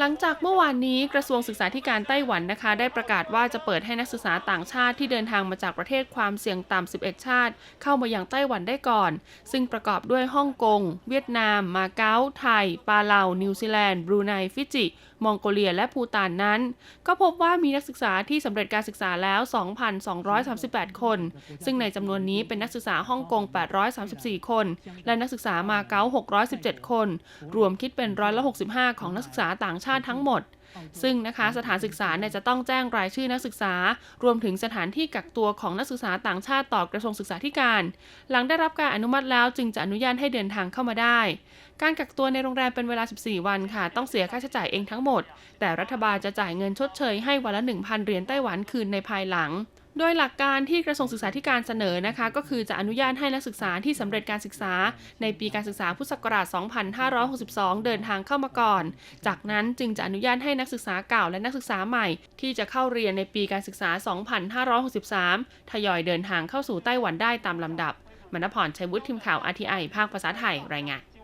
หลังจากเมื่อวานนี้กระทรวงศึกษาธิการไต้หวันนะคะ ได้ประกาศว่าจะเปิดให้นักศึกษาต่างชาติที่เดินทางมาจากประเทศความเสี่ยงต่ำ 11 ชาติ เข้ามาอยังไต้หวันได้ก่อน ซึ่งประกอบด้วยฮ่องกง เวียดนาม มาเก๊า ไทย ปาเลา นิวซีแลนด์ บรูไน ฟิจิ มองโกเลีย และภูตานนั้น ก็พบว่ามีนักศึกษาที่สำเร็จการศึกษาแล้ว 2,238 คน ซึ่งในจำนวนนี้เป็นนักศึกษาฮ่องกง 834 คน และนักศึกษามาเก๊า 617 คน รวมคิดเป็นร้อยละ65 ของนักศึกษาต่างชาติชาติทั้งหมด ซึ่งนะคะสถานศึกษาเนี่ยจะต้องแจ้งรายชื่อนักศึกษา รวมถึงสถานที่กักตัวของนักศึกษาต่างชาติต่อกระทรวงศึกษาธิการ หลังได้รับการอนุมัติแล้วจึงจะอนุญาตให้เดินทางเข้ามาได้ การกักตัวในโรงแรมเป็นเวลา 14 วันค่ะ ต้องเสียค่าใช้จ่ายเองทั้งหมด แต่รัฐบาลจะจ่ายเงินชดเชยให้วันละ 1,000 เหรียญไต้หวันคืนในภายหลังโดยหลักการที่กระทรวงศึกษาธิการเสนอนะคะ ก็คือจะอนุญาตให้นักศึกษาที่สำเร็จการศึกษา ในปีการศึกษาพุทธศักราช 2562 เดินทางเข้ามาก่อน จากนั้นจึงจะอนุญาตให้นักศึกษาเก่าและนักศึกษาใหม่ ที่จะเข้าเรียนในปีการศึกษา 2563 ทยอยเดินทางเข้าสู่ไต้หวันได้ตามลำดับมณพรชัยวุฒิทีมข่าวอธิไอภาคภาษาไทยรายงาน